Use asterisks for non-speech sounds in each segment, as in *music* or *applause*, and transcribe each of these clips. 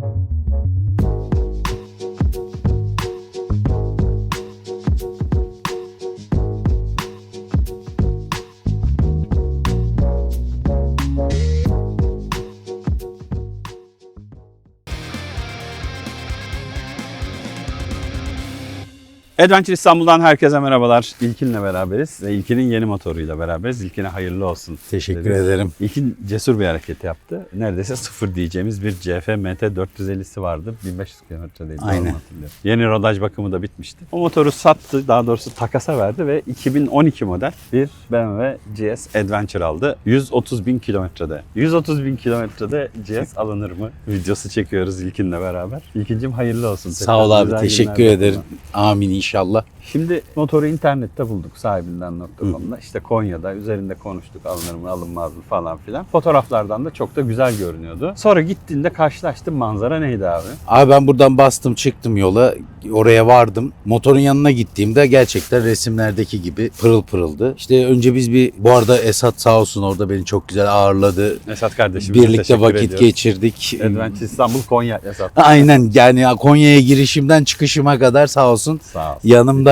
Thank you. Adventure İstanbul'dan herkese merhabalar. İlkin'le beraberiz İlkin'in yeni motoruyla beraberiz. İlkin'e hayırlı olsun. Teşekkür deriz. ederim. İlkin cesur bir hareket yaptı. Neredeyse sıfır diyeceğimiz bir CF MT 450'si vardı. 1500 kilometredeydi. Aynen. Yeni rodaj bakımı da bitmişti. O motoru sattı. Daha doğrusu takasa verdi ve 2012 model bir BMW GS Adventure aldı. 130 bin kilometrede. 130 bin kilometrede GS alınır mı? Videosu çekiyoruz İlkin'le beraber. İlkincim hayırlı olsun. Sağ ol abi. Teşekkür ederim. Amin inşallah inşallah. Şimdi motoru internette bulduk sahibinden.com'da. İşte Konya'da üzerinde konuştuk alınır mı alınmaz mı falan filan. Fotoğraflardan da çok da güzel görünüyordu. Sonra gittiğinde karşılaştım manzara neydi abi? Abi ben buradan bastım çıktım yola. Oraya vardım. Motorun yanına gittiğimde gerçekten resimlerdeki gibi pırıl pırıldı. İşte önce biz bir bu arada Esat sağ olsun orada beni çok güzel ağırladı. Esat kardeşimize Birlikte vakit ediyoruz. geçirdik. Adventure İstanbul Konya Esat. Aynen yani Konya'ya girişimden çıkışıma kadar sağ olsun Sağ ol.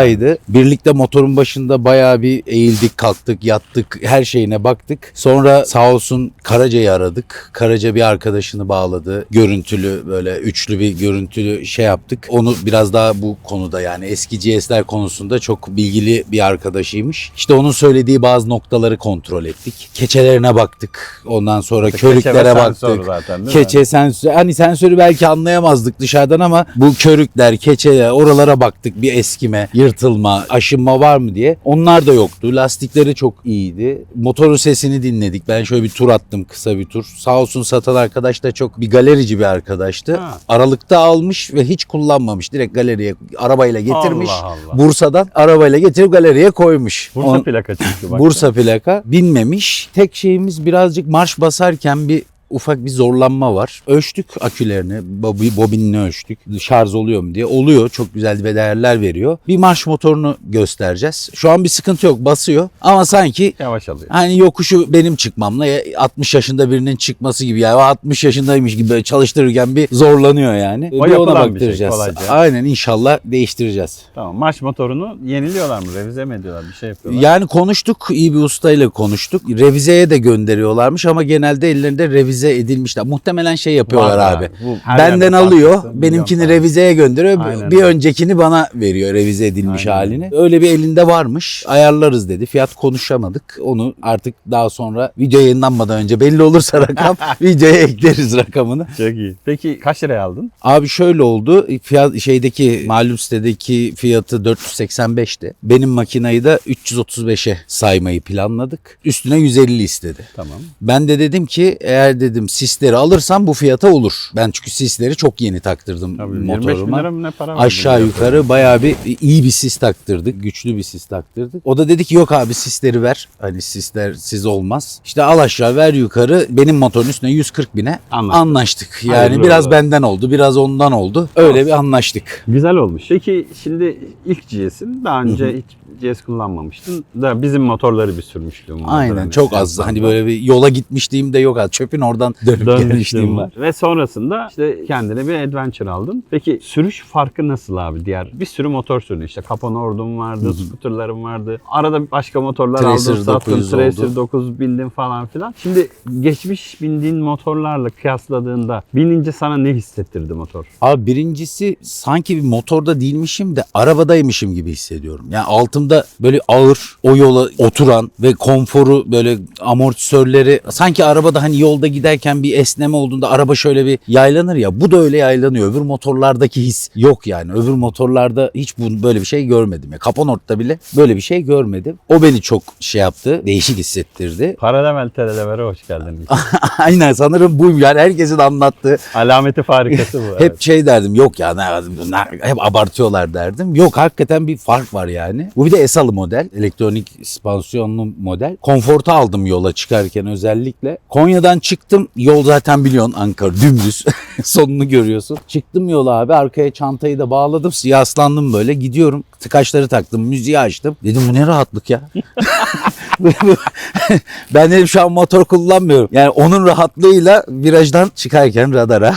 Yanımdaydı. Birlikte motorun başında bayağı bir eğildik, kalktık, yattık, her şeyine baktık. Sonra sağ olsun Karaca'yı aradık. Karaca bir arkadaşını bağladı. Görüntülü böyle üçlü bir görüntülü şey yaptık. Onu biraz daha bu konuda yani eski GS'ler konusunda çok bilgili bir arkadaşıymış. İşte onun söylediği bazı noktaları kontrol ettik. Keçelerine baktık. Ondan sonra Keçe ve körüklere baktık. zaten değil mi? Keçe sensör hani sensörü belki anlayamazdık dışarıdan ama bu körükler, keçeler oralara baktık bir eskime, yırtılma, aşınma var mı diye. Onlar da yoktu. Lastikleri çok iyiydi. Motorun sesini dinledik. Ben şöyle bir tur attım kısa bir tur. Sağ olsun satan arkadaş da çok bir galerici bir arkadaştı. Ha. Aralıkta almış ve hiç kullanmamış. Direkt galeriye arabayla getirmiş. Allah Allah. Bursa'dan arabayla getirip galeriye koymuş. Bursa On- plaka çünkü bak. Bursa plaka binmemiş. Tek şeyimiz birazcık marş basarken bir ufak bir zorlanma var. Ölçtük akülerini, bobi- bobinini ölçtük. Şarj oluyor mu diye. Oluyor. Çok güzel ve değerler veriyor. Bir marş motorunu göstereceğiz. Şu an bir sıkıntı yok. Basıyor. Ama sanki Yavaş alıyor. Hani yokuşu benim çıkmamla ya 60 yaşında birinin çıkması gibi yani 60 yaşındaymış gibi çalıştırırken bir zorlanıyor yani. O bir ona yapılan bir şey, baktıracağız. kolayca. Aynen inşallah değiştireceğiz. Tamam marş motorunu yeniliyorlar mı? Revize mi ediyorlar? Bir şey yapıyorlar. Yani konuştuk, iyi bir ustayla konuştuk. Revizeye de gönderiyorlarmış ama genelde ellerinde revize edilmişler. Muhtemelen şey yapıyorlar Var abi. bu her Benden yerde alıyor, tartışsın, benimkini milyon revizeye gönderiyor. Aynen bir öyle. öncekini bana veriyor revize edilmiş Aynen halini. Öyle bir elinde varmış. Ayarlarız dedi. Fiyat konuşamadık. Onu artık daha sonra video yayınlanmadan önce belli olursa rakam *laughs* videoya ekleriz rakamını. Çok iyi. Peki kaç liraya aldın? Abi şöyle oldu. Fiyat şeydeki malum sitedeki fiyatı 485'ti. Benim makinayı da 335'e saymayı planladık. Üstüne 150 istedi. Tamam. Ben de dedim ki eğer dedim sisleri alırsam bu fiyata olur. Ben çünkü sisleri çok yeni taktırdım Tabii 25 bin motoruma. lira mı ne para verdin? Aşağı yukarı bayağı bir iyi bir sis taktırdık. Güçlü bir sis taktırdık. O da dedi ki yok abi sisleri ver. Hani sisler siz olmaz. İşte al aşağı ver yukarı. Benim motorun üstüne 140 bine Anlaştık. anlaştık. Yani Hayırlı biraz olsun. benden oldu biraz ondan oldu. Öyle bir anlaştık. Güzel olmuş. Peki şimdi ilk GS'in daha önce hiç GS kullanmamıştın. Da bizim motorları bir sürmüştüm. Aynen çok az. Hani böyle bir yola gitmişliğim de yok. Çöpün oradan *laughs* dönüp gelmişliğim var. Ve sonrasında işte kendine bir Adventure aldın. Peki sürüş farkı nasıl abi? Diğer bir sürü motor sürdün. İşte Capone Ordum vardı, scooterlarım vardı. Arada başka motorlar Tracer aldın, sattın. 900 Tracer oldu. 9 bindin falan filan. Şimdi geçmiş bindiğin motorlarla kıyasladığında binince sana ne hissettirdi motor? Abi birincisi sanki bir motorda değilmişim de arabadaymışım gibi hissediyorum. Yani altımda böyle ağır o yola oturan ve konforu böyle amortisörleri sanki arabada hani yolda giderken bir esneme olduğunda araba şöyle bir yaylanır ya bu da öyle yaylanıyor. Öbür motorlardaki his yok yani. Öbür motorlarda hiç bu böyle bir şey görmedim. Ya Kapanort'ta bile böyle bir şey görmedim. O beni çok şey yaptı. Değişik hissettirdi. Paralel telelevere hoş geldin. *laughs* Aynen sanırım buyum yani herkesin anlattığı Alameti farikası bu. *laughs* hep şey derdim yok ya ne, ne- hep abartıyorlar derdim. Yok hakikaten bir fark var yani. Bu bir de Esalı model. Elektronik spansiyonlu model. Konforta aldım yola çıkarken özellikle. Konya'dan çıktım. Yol zaten biliyorsun Ankara dümdüz. *laughs* Sonunu görüyorsun. Çıktım yola abi. Arkaya çantayı da bağladım. Yaslandım böyle. Gidiyorum. Tıkaçları taktım. Müziği açtım. Dedim bu ne rahatlık ya. *laughs* *laughs* ben dedim şu an motor kullanmıyorum. Yani onun rahatlığıyla virajdan çıkarken radara *laughs*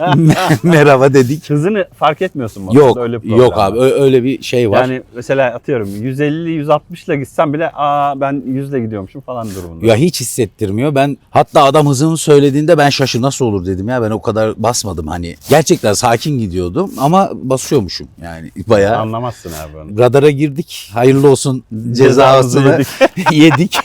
*laughs* merhaba dedik. Hızını fark etmiyorsun motorda Yok öyle problem yok abi öyle bir şey var. Yani mesela atıyorum 150-160 ile gitsem bile aa ben 100 ile gidiyormuşum falan durumunda. Ya hiç hissettirmiyor. Ben hatta adam hızını söylediğinde ben şaşı nasıl olur dedim ya ben o kadar basmadım hani. Gerçekten sakin gidiyordum ama basıyormuşum yani bayağı. Anlamazsın abi onu. Radara girdik. Hayırlı olsun cezasını *laughs* yedik.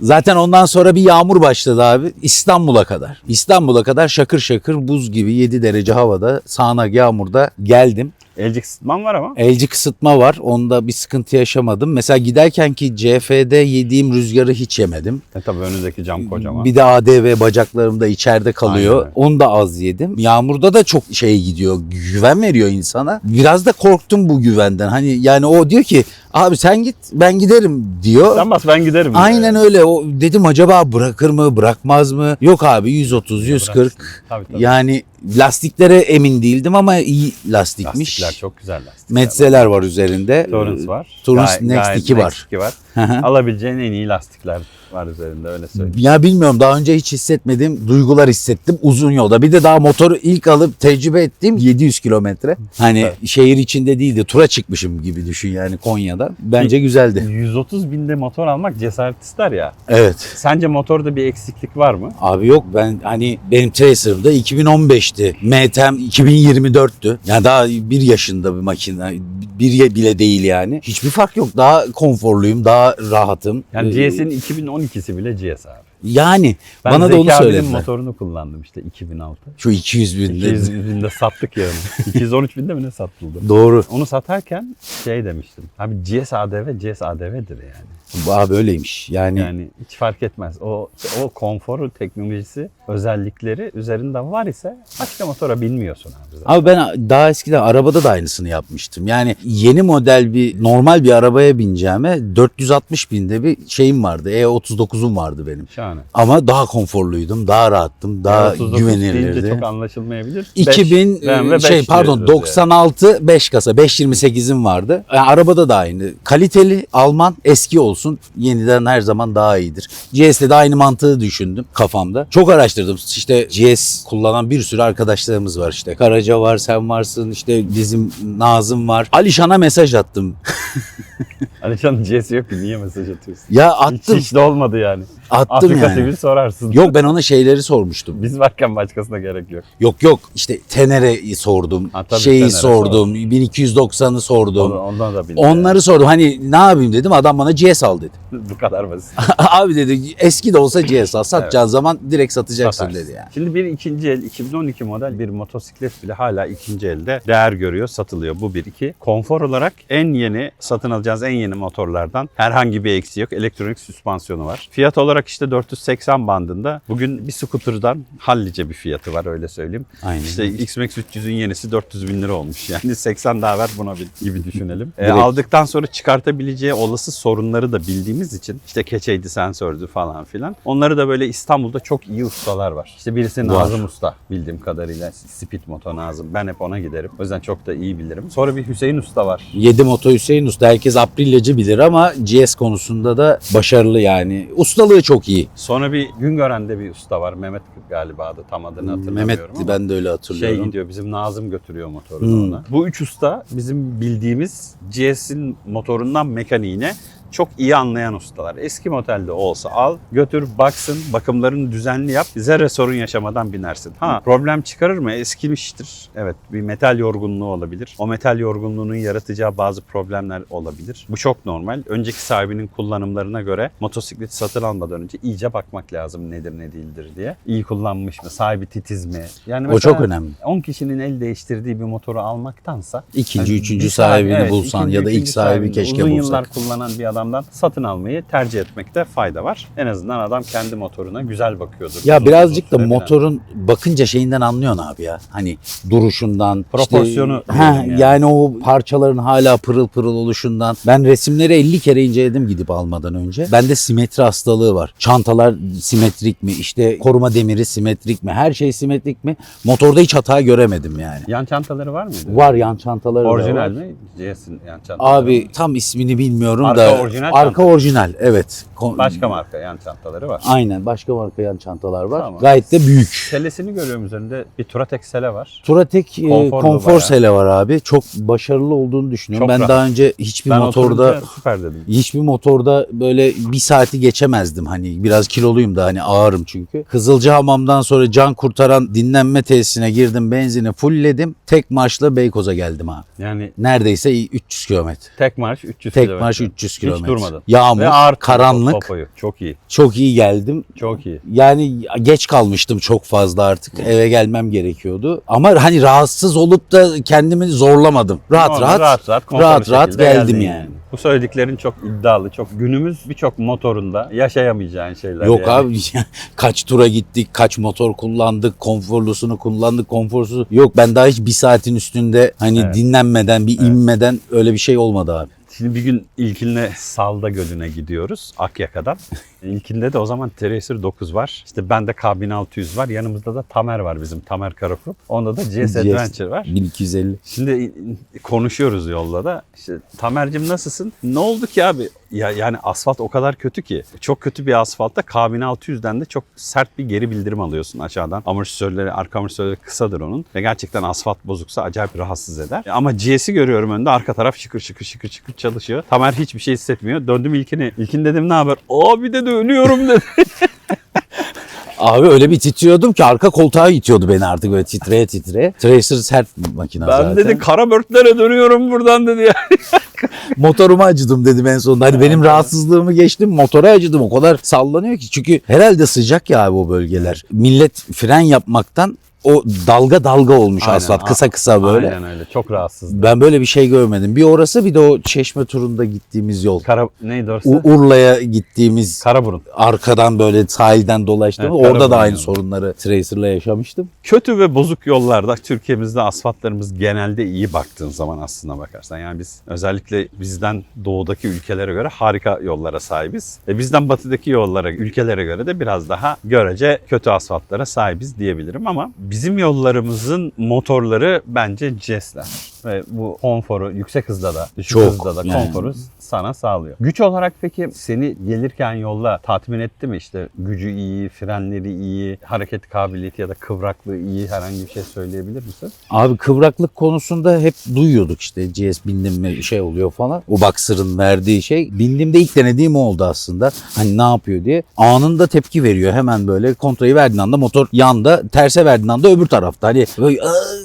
Zaten ondan sonra bir yağmur başladı abi. İstanbul'a kadar. İstanbul'a kadar şakır şakır buz gibi 7 derece havada sağanak yağmurda geldim. Elcik ısıtman var ama. Elci kısıtma var. Onda bir sıkıntı yaşamadım. Mesela giderken ki CF'de yediğim rüzgarı hiç yemedim. E tabii önündeki cam kocaman. Bir de ADV bacaklarımda içeride kalıyor. Aynen. Onu da az yedim. Yağmurda da çok şey gidiyor. Güven veriyor insana. Biraz da korktum bu güvenden. Hani yani o diyor ki abi sen git ben giderim diyor. Sen bas ben giderim. Aynen öyle. O dedim acaba bırakır mı, bırakmaz mı? Yok abi 130, 140. Bıraksın. Tabii tabii. Yani lastiklere emin değildim ama iyi lastikmiş. Lastikler çok güzel lastikler. Metzeler var üzerinde. Torrens var. Torrens Gay- Next gayet 2 var. Next 2 var. Alabileceğin en iyi lastikler var üzerinde öyle söyleyeyim. Ya bilmiyorum daha önce hiç hissetmediğim duygular hissettim uzun yolda. Bir de daha motoru ilk alıp tecrübe ettiğim 700 kilometre. Hani evet. şehir içinde değildi tura çıkmışım gibi düşün yani Konya'da. Bence güzeldi. 130 binde motor almak cesaret ister ya. Evet. Sence motorda bir eksiklik var mı? Abi yok ben hani benim Tracer'ım da 2015'ti. MTM 2024'tü. Yani daha bir yaşında bir makine. Bir bile değil yani. Hiçbir fark yok. Daha konforluyum, daha rahatım. Yani ee, GS'in 2012 12'si bile GS abi. Yani Ben bana da onu abinin söylediler. motorunu kullandım işte 2006. Şu 200 bin. 200 binde sattık yani. 213 binde mi ne satıldı? Doğru. Onu satarken şey demiştim. Abi GS ADV GS ADV'dir yani. Abi öyleymiş. Yani, Yani hiç fark etmez. O o konforu, teknolojisi, özellikleri üzerinde var ise başka motora binmiyorsun abi zaten. Abi ben daha eskiden arabada da aynısını yapmıştım. Yani yeni model bir normal bir arabaya bineceğime 460 binde bir şeyim vardı. E39'um vardı benim. Şahane. Ama daha konforluydum, daha rahattım, daha 39 deyince güvenilirdi. çok anlaşılmayabilir. 2000 Beş, şey pardon diyoruz yani. 96 5 kasa 528'im vardı. Yani arabada da aynı. Kaliteli Alman eski olsun yeniden her zaman daha iyidir. GS'de de aynı mantığı düşündüm kafamda. Çok araştırdım. İşte GS kullanan bir sürü arkadaşlarımız var işte. Karaca var, sen varsın, işte bizim Nazım var. Alişan'a mesaj attım. *laughs* Alişan'ın C'si yok ki niye mesaj atıyorsun? Ya Hiç, attım, hiç de olmadı yani. Attım Afrika yani. TV sorarsın. Yok ben ona şeyleri sormuştum. Biz varken başkasına gerek yok. Yok yok işte Tenere'yi sordum. Ha, tabii şeyi Tenere sordum. 1290'ı sordum. Ondan, ondan da bildim. Onları sordum. Hani ne yapayım dedim. Adam bana GS al dedi. *laughs* Bu kadar basit. *laughs* Abi dedi eski de olsa GS al. Satacağın zaman direkt satacaksın Satarsın. dedi yani. Şimdi bir ikinci el 2012 model bir motosiklet bile hala ikinci elde değer görüyor, satılıyor. Bu bir iki. Konfor olarak en yeni satın alacağınız en yeni motorlardan herhangi bir eksiği yok. Elektronik süspansiyonu var. Fiyat olarak işte 480 bandında. Bugün bir scooter'dan hallice bir fiyatı var öyle söyleyeyim. Aynen. İşte X-Max 300'ün yenisi 400 bin lira olmuş. *laughs* Yani 80 daha ver buna bil gibi düşünelim. E, aldıktan sonra çıkartabileceği olası sorunları da bildiğimiz için işte keçeydi, sensördü falan filan. Onları da böyle İstanbul'da çok iyi ustalar var. İşte birisi Var. Nazım Usta bildiğim kadarıyla. Speed Moto Nazım. Ben hep ona giderim. O yüzden çok da iyi bilirim. Sonra bir Hüseyin Usta var. 7 Moto Hüseyin Usta. Herkes Aprilia'cı bilir ama GS konusunda da başarılı yani. Ustalığı çok iyi. Sonra bir Güngören'de bir usta var. Mehmet galiba adı tam adını hatırlamıyorum Mehmet ama. ben de öyle hatırlıyorum. Şey gidiyor bizim Nazım götürüyor motorunu Hmm. ona. Bu üç usta bizim bildiğimiz GS'in motorundan mekaniğine çok iyi anlayan ustalar. Eski modelde olsa al, götür, baksın, bakımlarını düzenli yap. Zerre sorun yaşamadan binersin. Ha problem çıkarır mı? Eskimiştir. Evet bir metal yorgunluğu olabilir. O metal yorgunluğunun yaratacağı bazı problemler olabilir. Bu çok normal. Önceki sahibinin kullanımlarına göre motosikleti satın almadan önce iyice bakmak lazım nedir ne değildir diye. İyi kullanmış mı? Sahibi titiz mi? Yani O çok önemli. 10 kişinin el değiştirdiği bir motoru almaktansa İkinci, yani üçüncü bir sahibi- sahibini evet, bulsan ikinci, ya da ilk sahibi sahibini keşke uzun bulsak. yıllar kullanan bir adamdan satın almayı tercih etmekte fayda var. En azından adam kendi motoruna güzel bakıyordur. Ya Uzun birazcık da uzun motorun bakınca şeyinden anlıyorsun abi ya. Hani duruşundan. Proporsiyonu Işte, diyelim yani. yani. o parçaların hala pırıl pırıl oluşundan. Ben resimleri 50 kere inceledim gidip almadan önce. Bende simetri hastalığı var. Çantalar simetrik mi? İşte koruma demiri simetrik mi? Her şey simetrik mi? Motorda hiç hata göremedim yani. Yan çantaları var mıydı? Var yan çantaları da Orijinal var. mi? GS'in yan çantaları Abi tam ismini bilmiyorum Arka da orijinal arka çanta. orijinal evet. Kon- Başka marka yan çantaları var. Aynen başka marka yan çantalar var. Tamam. Gayet de büyük. Selesini görüyorum üzerinde. Bir Turatek sele var. Turatek e, Konforlu konfor bayağı. sele var abi. Çok başarılı olduğunu düşünüyorum. Çok ben rahat. daha önce hiçbir Ben motorda oturunca süper dedim. hiçbir motorda böyle bir saati geçemezdim hani biraz kiloluyum da hani ağırım çünkü. Kızılcahamam'dan sonra can kurtaran dinlenme tesisine girdim benzini fullledim. Tek marşla Beykoz'a geldim abi. Yani Neredeyse 300 kilometre. tek marş 300 Tek kilometre. marş 300 Hiç kilometre. durmadın. Yağmur, Ve ağır karanlık. Popoyu. Çok iyi. Çok iyi geldim. Çok iyi. Yani geç kalmıştım çok fazla artık. Eve gelmem gerekiyordu. Ama hani rahatsız olup da kendimi zorlamadım. Rahat Normal, rahat rahat rahat, rahat, rahat geldim geldin yani. Bu söylediklerin çok iddialı, çok günümüz birçok motorunda yaşayamayacağın şeyler. Yok yani. abi *laughs* kaç tura gittik, kaç motor kullandık, konforlusunu kullandık, konforsuz. Yok ben daha hiç bir saatin üstünde hani Evet. dinlenmeden, bir inmeden öyle bir şey olmadı abi. Şimdi bir gün ilkinde Salda Gölü'ne gidiyoruz Akyaka'dan. İlkinde de o zaman Tracer 9 var. İşte bende K1600 var. Yanımızda da Tamer var bizim Tamer Karakurup. Onda da GS Adventure var. 1250. Şimdi konuşuyoruz yolda da. İşte Tamer'cim nasılsın? Ne oldu ki abi? Ya yani asfalt o kadar kötü ki. Çok kötü bir asfaltta K1600'den de çok sert bir geri bildirim alıyorsun aşağıdan. Amortisörleri, arka amortisörleri kısadır onun. Ve gerçekten asfalt bozuksa acayip rahatsız eder. Ama GS'i görüyorum önde. Arka taraf şıkır şıkır şıkır şıkır çalışıyor. Tamer hiçbir şey hissetmiyor. Döndüm ilkini. İlkin dedim ne haber? Abi dedi ölüyorum dedi. *laughs* Abi öyle bir titriyordum ki arka koltuğa itiyordu beni artık böyle titreye titreye. Tracer sert makine ben zaten. dedi kara börtlere dönüyorum buradan dedi ya. *laughs* Motoruma acıdım dedim en sonunda. Hani benim rahatsızlığımı geçtim motora acıdım. O kadar sallanıyor ki. Çünkü herhalde sıcak ya abi o bölgeler. Millet fren yapmaktan o dalga dalga olmuş Aynen. asfalt kısa kısa böyle. Aynen öyle. Çok rahatsız. Ben böyle bir şey görmedim. Bir orası bir de o çeşme turunda gittiğimiz yol. Kara neydi orası? U- Urla'ya gittiğimiz Karaburun. arkadan böyle sahilden dolaştım. Evet, Orada da aynı yolu. sorunları Tracer'la yaşamıştım. Kötü ve bozuk yollarda Türkiye'mizde asfaltlarımız genelde iyi baktığın zaman aslına bakarsan. Yani biz özellikle bizden doğudaki ülkelere göre harika yollara sahibiz. Ve bizden batıdaki yollara, ülkelere göre de biraz daha görece kötü asfaltlara sahibiz diyebilirim. Ama bizim yollarımızın motorları bence Cess'ler. Ve bu konforu yüksek hızda da, düşük Çok, hızda da yani. konforu sana sağlıyor. Güç olarak peki seni gelirken yolda tatmin etti mi? İşte gücü iyi, frenleri iyi, hareket kabiliyeti ya da kıvraklığı iyi herhangi bir şey söyleyebilir misin? Abi kıvraklık konusunda hep duyuyorduk işte GS bindim mi şey oluyor falan. O Boxer'ın verdiği şey. Bindiğimde ilk denediğim oldu aslında. Hani ne yapıyor diye. Anında tepki veriyor hemen böyle. Kontrayı verdiğin anda motor yanda, terse verdiğin anda öbür tarafta. Hani böyle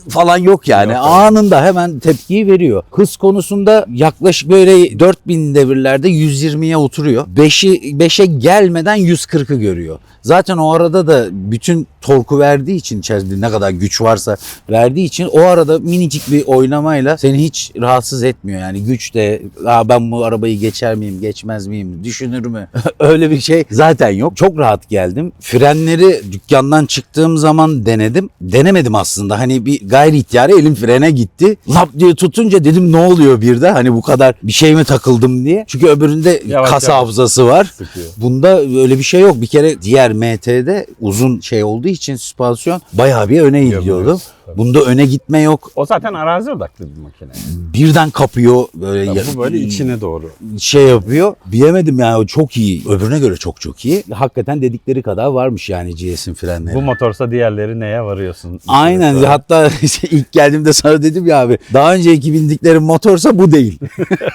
falan yok yani. Yok, Anında hemen tepkiyi veriyor. Hız konusunda yaklaşık böyle 4000 devirlerde 120'ye oturuyor. 5'i 5'e gelmeden 140'ı görüyor. Zaten o arada da bütün torku verdiği için içerisinde ne kadar güç varsa verdiği için o arada minicik bir oynamayla seni hiç rahatsız etmiyor. Yani güç de Aa, ben bu arabayı geçer miyim geçmez miyim düşünür mü? *laughs* Öyle bir şey zaten yok. Çok rahat geldim. Frenleri dükkandan çıktığım zaman denedim. Denemedim aslında. Hani bir gayri ihtiyari elim frene gitti. Lap diye tutunca dedim ne oluyor bir de hani bu kadar bir şey mi takıldım diye. Çünkü öbüründe Yavaş kas yavaş. hafızası var. Sıkıyor. Bunda öyle bir şey yok. Bir kere diğer MT'de uzun şey olduğu için süspansiyon bayağı bir öne gidiyordu. Bunda öne gitme yok. O zaten arazi odaklı bir makine. Birden kapıyor böyle ya- bu böyle içine doğru. şey yapıyor. Bilemedim yani o çok iyi. Öbürüne göre çok çok iyi. Hakikaten dedikleri kadar varmış yani GS'in frenleri. Bu motorsa diğerleri neye varıyorsun? Aynen Evet. hatta *laughs* ilk geldiğimde sana dedim ya abi daha önceki bindiklerim motorsa bu değil.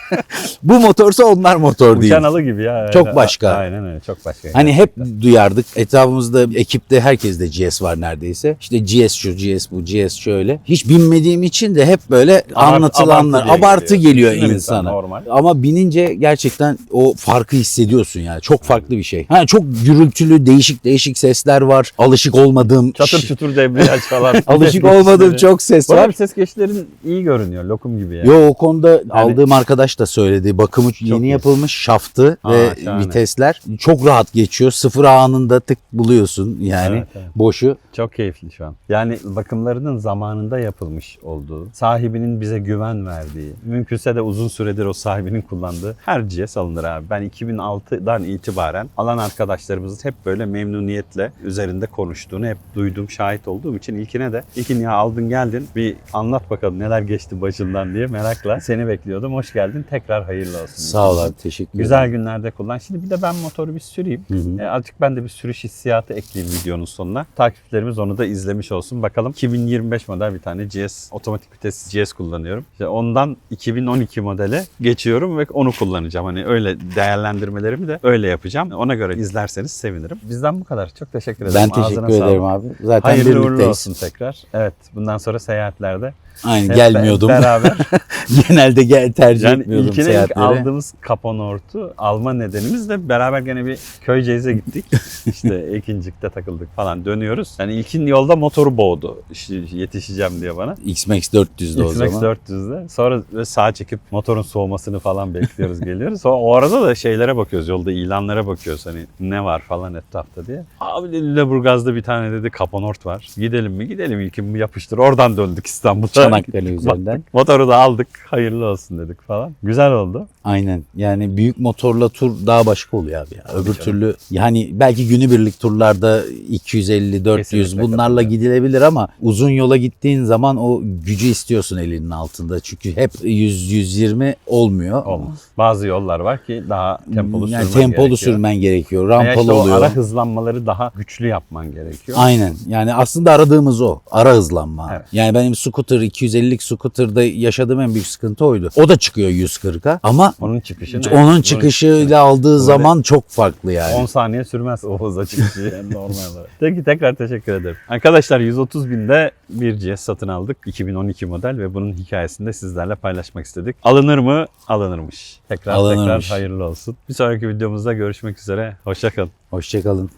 *laughs* bu motorsa onlar motor değil. Uçan alı gibi ya. Çok başka. Aynen öyle çok başka. Hani hep duyardık. Etrafımızda ekipte herkes de GS var neredeyse. İşte GS şu, GS bu, GS şöyle. Hiç binmediğim için de hep böyle Abart- anlatılanlar abartı abartı geliyor. geliyor insan, insana. normal. Ama binince gerçekten o farkı hissediyorsun yani. Çok farklı bir şey. Ha çok gürültülü, değişik değişik sesler var. Alışık olmadığım Çatır çutur debriyaj *laughs* falan. alışık olmadığım çok ses Bu var. ses geçişlerin iyi görünüyor. Lokum gibi yani. Yo o konuda aldığım arkadaş da söyledi. Bakımı yeni iyi. yapılmış şaftı Aa, ve şahane. vitesler çok rahat geçiyor. Sıfır anında dakikada tık buluyorsun yani Evet, evet. boşu. Çok keyifli şu an. Yani bakımlarının zamanında yapılmış olduğu, sahibinin bize güven verdiği, mümkünse de uzun süredir o sahibinin kullandığı her cihaz alınır abi. Ben 2006'dan itibaren alan arkadaşlarımızın hep böyle memnuniyetle üzerinde konuştuğunu hep duydum, şahit olduğum için ilkine de ilkin ya aldın geldin bir anlat bakalım neler geçti başından diye merakla seni bekliyordum. Hoş geldin. Tekrar hayırlı olsun. Sağ ol abi teşekkür ederim. Güzel günlerde kullan. Şimdi bir de ben motoru bir süreyim. Hı hı. E, azıcık ben de bir sürüş hissiyatı ekleyeyim videonun sonuna. Takipçilerimiz onu da izlemiş olsun. Bakalım 2025 model bir tane GS otomatik vites GS kullanıyorum. İşte ondan 2012 modele geçiyorum ve onu kullanacağım. Hani öyle değerlendirmelerimi de öyle yapacağım. Ona göre izlerseniz sevinirim. Bizden bu kadar. Çok teşekkür ederim. Ben Ağzına teşekkür ederim sağlık. abi. Zaten Hayırlı uğurlu birlikteyiz. olsun tekrar. Evet bundan sonra seyahatlerde Aynen hep gelmiyordum. beraber *laughs* Genelde gel tercih Yani etmiyordum ilkine ilk seyahatleri. aldığımız kaponortu alma nedenimiz de beraber gene bir Köyceğiz'e gittik. *laughs* işte Ekincik'te takıldık falan dönüyoruz. Yani ilkin yolda motoru boğdu. İşte yetişeceğim diye bana. X-Max 400'de o X-Max zaman. 400'de. Sonra sağa çekip motorun soğumasını falan bekliyoruz geliyoruz. Sonra o arada da şeylere bakıyoruz. Yolda ilanlara bakıyoruz. Hani ne var falan etrafta diye. Abi dedi Lüleburgaz'da bir tane dedi kaponort var. Gidelim mi? Gidelim ilkin mi yapıştır. Oradan döndük İstanbul'a. Çanakkale üzerinden. Baktık, Motoru da aldık. Hayırlı olsun dedik falan. Güzel oldu. Aynen. Yani büyük motorla tur daha başka oluyor abi ya. Öbür canım. türlü yani belki günübirlik turlarda 250 400 Kesinlikle bunlarla katılıyorum. gidilebilir ama uzun yola gittiğin zaman o gücü istiyorsun elinin altında. Çünkü hep 100 120 olmuyor. Olmaz. Bazı yollar var ki daha tempolu yani sürmen tempolu gerekiyor. sürmen gerekiyor. Rampalı işte oluyor. ara hızlanmaları daha güçlü yapman gerekiyor. Aynen. Yani aslında aradığımız o. Ara hızlanma. Evet. Yani benim scooter 250'lik scooter'da yaşadığım en büyük sıkıntı oydu. O da çıkıyor 140'a ama Onun çıkışı ne? onun çıkışıyla aldığı zaman çok farklı yani. 10 saniye sürmez o hıza çıkışı *laughs* yani normal olarak. Peki tekrar teşekkür ederim. Arkadaşlar 130 binde bir GS satın aldık. 2012 model ve bunun hikayesini de sizlerle paylaşmak istedik. Alınır mı? Alınırmış. Tekrar Alınırmış. tekrar hayırlı olsun. Bir sonraki videomuzda görüşmek üzere. Hoşçakalın. Hoşçakalın.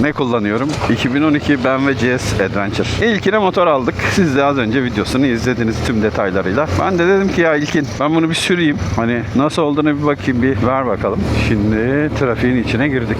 Ne kullanıyorum? 2012 BMW GS Adventure. İlkine motor aldık. Siz de az önce videosunu izlediniz tüm detaylarıyla. Ben de dedim ki ya İlkin ben bunu bir süreyim. Hani nasıl olduğunu bir bakayım bir ver bakalım. Şimdi trafiğin içine girdik.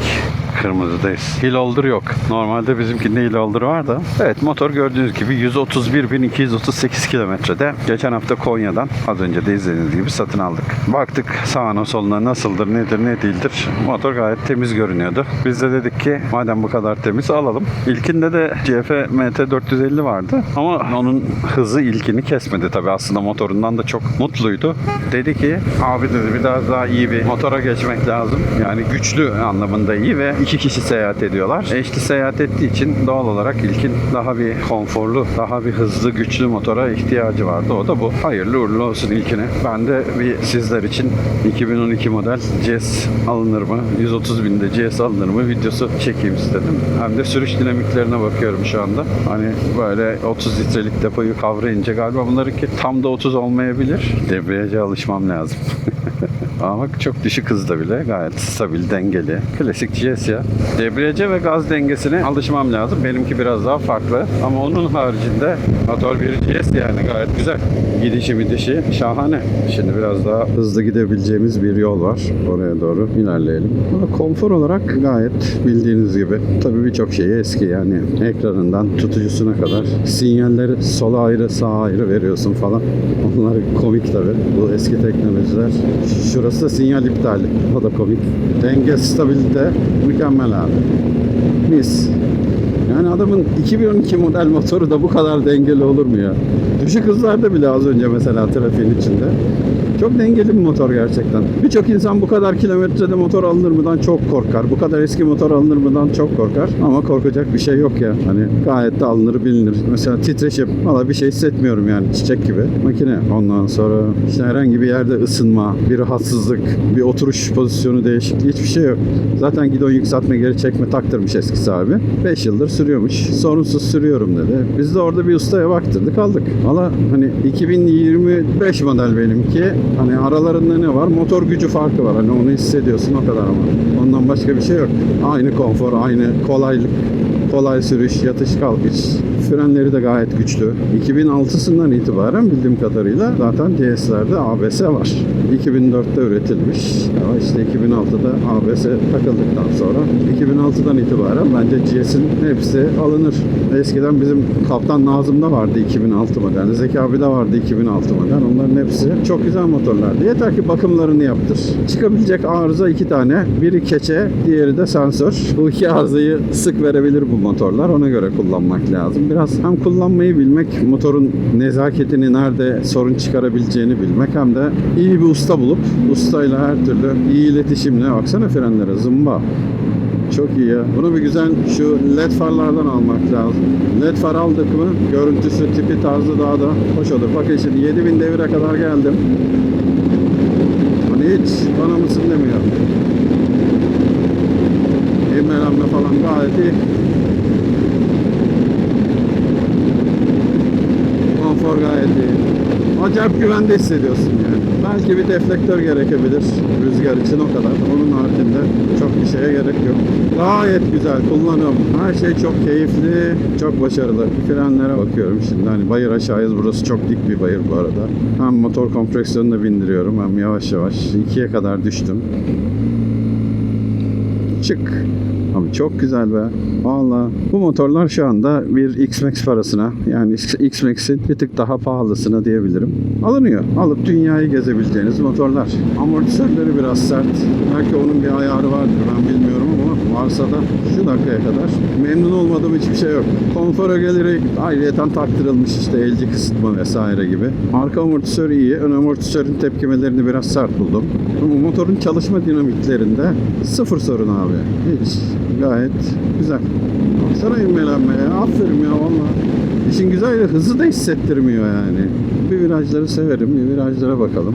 Kırmızıdayız. Hill yok. Normalde bizimkinde hill holder var da. Evet motor gördüğünüz gibi 131.238 kilometrede. Geçen hafta Konya'dan az önce de izlediğiniz gibi satın aldık. Baktık sağına soluna nasıldır nedir ne değildir. Motor gayet temiz görünüyordu. Biz de dedik ki madem bu kadar temiz alalım. İlkinde de CF MT 450 vardı. Ama onun hızı ilkini kesmedi tabii. Aslında motorundan da çok mutluydu. Dedi ki abi dedi biraz daha iyi bir motora geçmek lazım. Yani güçlü anlamında iyi ve iki kişi seyahat ediyorlar. Eşli seyahat ettiği için doğal olarak ilkin daha bir konforlu, daha bir hızlı, güçlü motora ihtiyacı vardı. O da bu. Hayırlı uğurlu olsun ilkine. Ben de bir sizler için 2012 model GS alınır mı? 130 binde GS alınır mı? Videosu çekeyim istedim. Hem de sürüş dinamiklerine bakıyorum şu anda. Hani böyle 30 litrelik depoyu kavrayınca galiba bunlarınki tam da 30 olmayabilir. Debriyaja alışmam lazım. *laughs* Ama çok düşük hızda bile gayet stabil, dengeli. Klasik GS ya. Debriyaja ve gaz dengesine alışmam lazım. Benimki biraz daha farklı. Ama onun haricinde motor bir GS yani gayet güzel. Gidişi midişi şahane. Şimdi biraz daha hızlı gidebileceğimiz bir yol var. Oraya doğru ilerleyelim. Ama konfor olarak gayet bildiğiniz gibi. Tabii birçok şeyi eski yani. Ekranından tutucusuna kadar. Sinyalleri sola ayrı sağa ayrı veriyorsun falan. Onlar komik tabii. Bu eski teknolojiler. Şurası da sinyal iptali. O da komik. Denge stabilite mükemmel abi. Mis. Yani adamın 2012 model motoru da bu kadar dengeli olur mu ya? Düşük hızlarda bile az önce mesela trafiğin içinde. Çok dengeli bir motor gerçekten. Birçok insan bu kadar kilometrede motor alınır mıdan çok korkar. Bu kadar eski motor alınır mıdan çok korkar. Ama korkacak bir şey yok ya. Hani gayet de alınır bilinir. Mesela titreşim. Valla bir şey hissetmiyorum yani çiçek gibi. Makine. Ondan sonra işte herhangi bir yerde ısınma, bir rahatsızlık, bir oturuş pozisyonu değişikliği hiçbir şey yok. Zaten gidon yükseltme geri çekme taktırmış eski sahibi. 5 yıldır sürüyormuş. Sorunsuz sürüyorum dedi. Biz de orada bir ustaya baktırdık aldık. Valla hani 2025 model benimki. Hani aralarında ne var? Motor gücü farkı var. Hani onu hissediyorsun o kadar ama. Ondan başka bir şey yok. Aynı konfor, aynı kolaylık, kolay sürüş, yatış kalkış. Frenleri de gayet güçlü. 2006'sından itibaren bildiğim kadarıyla zaten GS'lerde ABS var. 2004'te üretilmiş. Ama işte 2006'da ABS takıldıktan sonra 2006'dan itibaren bence GS'in hepsi alınır. Eskiden bizim Kaptan Nazım'da vardı 2006 model. Zeki abi de vardı 2006 model. Onların hepsi çok güzel motorlardı. Yeter ki bakımlarını yaptır. Çıkabilecek arıza iki tane. Biri keçe, diğeri de sensör. Bu iki arızayı sık verebilir bu motorlar. Ona göre kullanmak lazım. Biraz hem kullanmayı bilmek, motorun nezaketini nerede sorun çıkarabileceğini bilmek hem de iyi bir usta bulup ustayla her türlü iyi iletişimle baksana frenlere zımba. Çok iyi ya. Bunu bir güzel şu led farlardan almak lazım. Led far aldık mı görüntüsü, tipi, tarzı daha da hoş olur. Bakın şimdi 7000 devire kadar geldim. Hani hiç bana mısın demiyor. İvmelenme falan gayet iyi. Konfor gayet iyi. Acayip güvende hissediyorsun yani. Belki bir deflektör gerekebilir rüzgar için o kadar. Onun haricinde çok bir şeye gerek yok. Gayet güzel kullanım. Her şey çok keyifli, çok başarılı. Frenlere bakıyorum şimdi. Hani bayır aşağıyız. Burası çok dik bir bayır bu arada. Hem motor kompreksiyonunu bindiriyorum hem yavaş yavaş. ikiye kadar düştüm. Çık. Abi çok güzel be. Valla bu motorlar şu anda bir X-Max parasına yani X-Max'in bir tık daha pahalısına diyebilirim. Alınıyor. Alıp dünyayı gezebileceğiniz motorlar. Amortisörleri biraz sert. Belki onun bir ayarı vardır ben bilmiyorum ama varsa da şu dakikaya kadar memnun olmadığım hiçbir şey yok. Konfor ögeleri ayrıyeten taktırılmış işte elci kısıtma vesaire gibi. Arka amortisör iyi. Ön amortisörün tepkimelerini biraz sert buldum. Ama motorun çalışma dinamiklerinde sıfır sorun abi. Hiç. Gayet güzel. Baksana inmelenmeye. Aferin ya valla. İşin güzel hızı da hissettirmiyor yani. Bir virajları severim. Bir virajlara bakalım.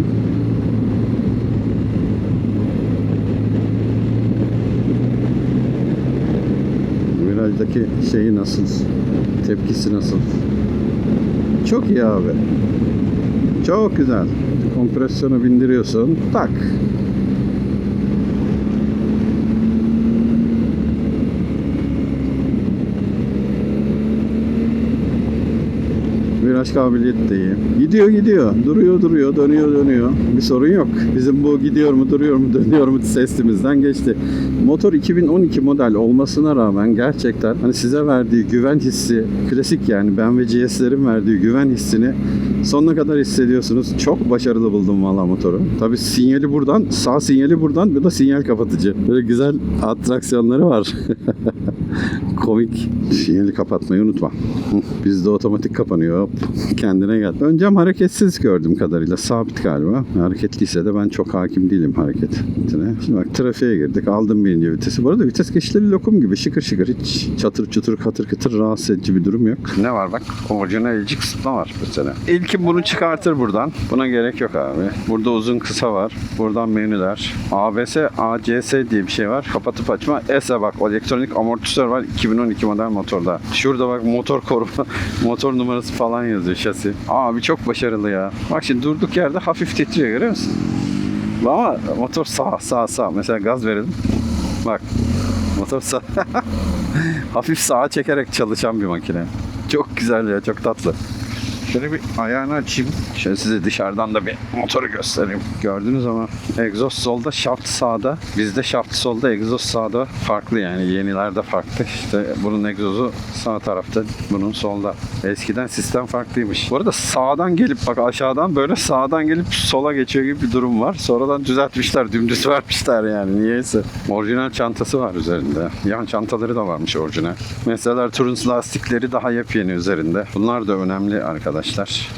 Virajdaki şeyi nasıl? Tepkisi nasıl? Çok iyi abi. Çok güzel. Kompresyonu bindiriyorsun. Tak. Viraj kabiliyeti de. Gidiyor gidiyor. Duruyor duruyor. Dönüyor dönüyor. Bir sorun yok. Bizim bu gidiyor mu duruyor mu dönüyor mu testimizden geçti. Motor 2012 model olmasına rağmen gerçekten hani size verdiği güven hissi klasik yani ve GS'lerin verdiği güven hissini sonuna kadar hissediyorsunuz. Çok başarılı buldum valla motoru. Tabi sinyali buradan, sağ sinyali buradan, bu da sinyal kapatıcı. Böyle güzel atraksiyonları var. *laughs* Komik. Sinyali kapatmayı unutma. Bizde otomatik kapanıyor. Kendine gel. Öncem hareketsiz gördüğüm kadarıyla. Sabit galiba. Hareketliyse de ben çok hakim değilim hareketine. Şimdi bak trafiğe girdik. Aldım birinci vitesi. Bu arada vites geçişleri lokum gibi şıkır şıkır. Hiç çatır çutur katır kıtır rahatsız edici bir durum yok. Ne var bak? Orijinal elci kısıtma var mesela. İlkin bunu çıkartır buradan. Buna gerek yok abi. Burada uzun kısa var. Buradan menüler. ABS, ACS diye bir şey var. Kapatıp açma. ESA bak. Elektronik amortisör var. 2012 model motorda. Şurada bak motor koruma, *laughs* motor numarası falan yazıyor şasi. Abi çok başarılı ya. Bak şimdi durduk yerde hafif titriyor görüyor musun? Ama motor sağ sağ sağ. Mesela gaz verelim. Bak motor sağ. *laughs* hafif sağa çekerek çalışan bir makine. Çok güzel ya çok tatlı. Şöyle bir ayağını açayım. Şöyle size dışarıdan da bir motoru göstereyim. Gördünüz ama egzoz solda, şaft sağda. Bizde şaft solda, egzoz sağda farklı yani. Yenilerde farklı. İşte bunun egzozu sağ tarafta, bunun solda. Eskiden sistem farklıymış. Bu arada sağdan gelip bak aşağıdan böyle sağdan gelip sola geçiyor gibi bir durum var. Sonradan düzeltmişler, dümdüz vermişler yani niyeyse. Orijinal çantası var üzerinde. Yan çantaları da varmış orijinal. Mesela Turun's lastikleri daha yepyeni üzerinde. Bunlar da önemli arkadaşlar.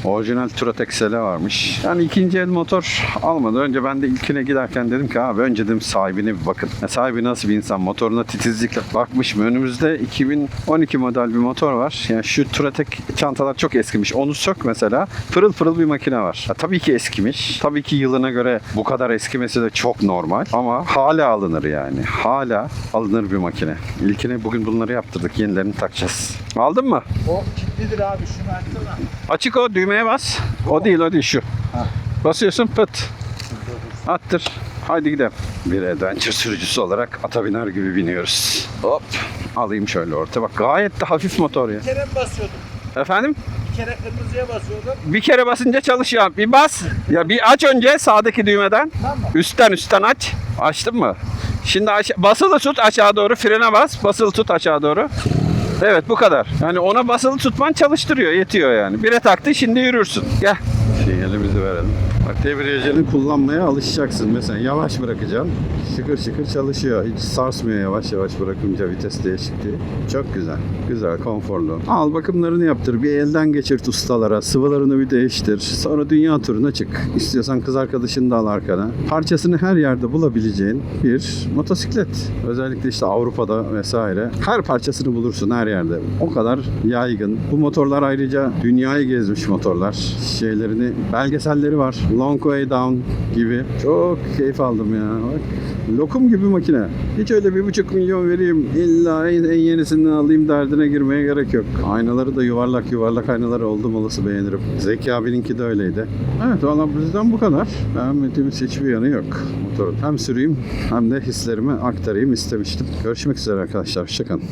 Orijinal Turatex SL varmış. Yani ikinci el motor almadan önce ben de ilkine giderken dedim ki abi önce dedim sahibine bir bakın. Ya sahibi nasıl bir insan? Motoruna titizlikle bakmış mı? Önümüzde 2012 model bir motor var. Yani şu Turatek çantalar çok eskimiş. Onu sök mesela. Pırıl pırıl bir makine var. Ya tabii ki eskimiş. Tabii ki yılına göre bu kadar eskimesi de çok normal. Ama hala alınır yani. Hala alınır bir makine. İlkine bugün bunları yaptırdık. Yenilerini takacağız. Aldın mı? O kilitlidir abi şunu açsana. Açık o düğmeye bas. O değil o değil şu. Bak Basıyorsun pıt. Attır. Haydi gidelim. Bir adventure sürücüsü olarak ata biner gibi biniyoruz. Hop. Alayım şöyle orta. Bak gayet de hafif motor ya. Bir kere mi basıyordum? Efendim? Bir kere kırmızıya basıyordum. Bir kere basınca çalışıyor. Bir bas. Ya bir aç önce sağdaki düğmeden. Tamam. Üstten üstten aç. Açtın mı? Şimdi aşa- basılı tut aşağı doğru. Frene bas. Basılı tut aşağı doğru. Evet bu kadar. Yani ona basılı tutman çalıştırıyor. Yetiyor yani. Bire taktı şimdi yürürsün. Gel. Sinyalimizi verelim. Bak debriyajını kullanmaya alışacaksın. Mesela yavaş bırakacaksın. Şıkır şıkır çalışıyor. Hiç sarsmıyor yavaş yavaş bırakınca vites değişikliği. Çok güzel. Güzel, konforlu. Al bakımlarını yaptır. Bir elden geçirt ustalara. Sıvılarını bir değiştir. Sonra dünya turuna çık. İstiyorsan kız arkadaşını da al arkana. Parçasını her yerde bulabileceğin bir motosiklet. Özellikle işte Avrupa'da vesaire. Her parçasını bulursun her yerde. O kadar yaygın. Bu motorlar ayrıca dünyayı gezmiş motorlar. Şeylerini, belgeselleri var. Long Way Down gibi. Çok keyif aldım ya. Bak. Lokum gibi makine. Hiç öyle bir buçuk milyon vereyim illa en, en yenisinden alayım derdine girmeye gerek yok. Aynaları da yuvarlak yuvarlak aynalar oldum olası beğenirim. Zeki abininki de öyleydi. Evet valla bizden bu kadar. Beğenmediğimiz hiçbir yanı yok motorun. Hem süreyim hem de hislerimi aktarayım istemiştim. Görüşmek üzere arkadaşlar. Hoşçakalın.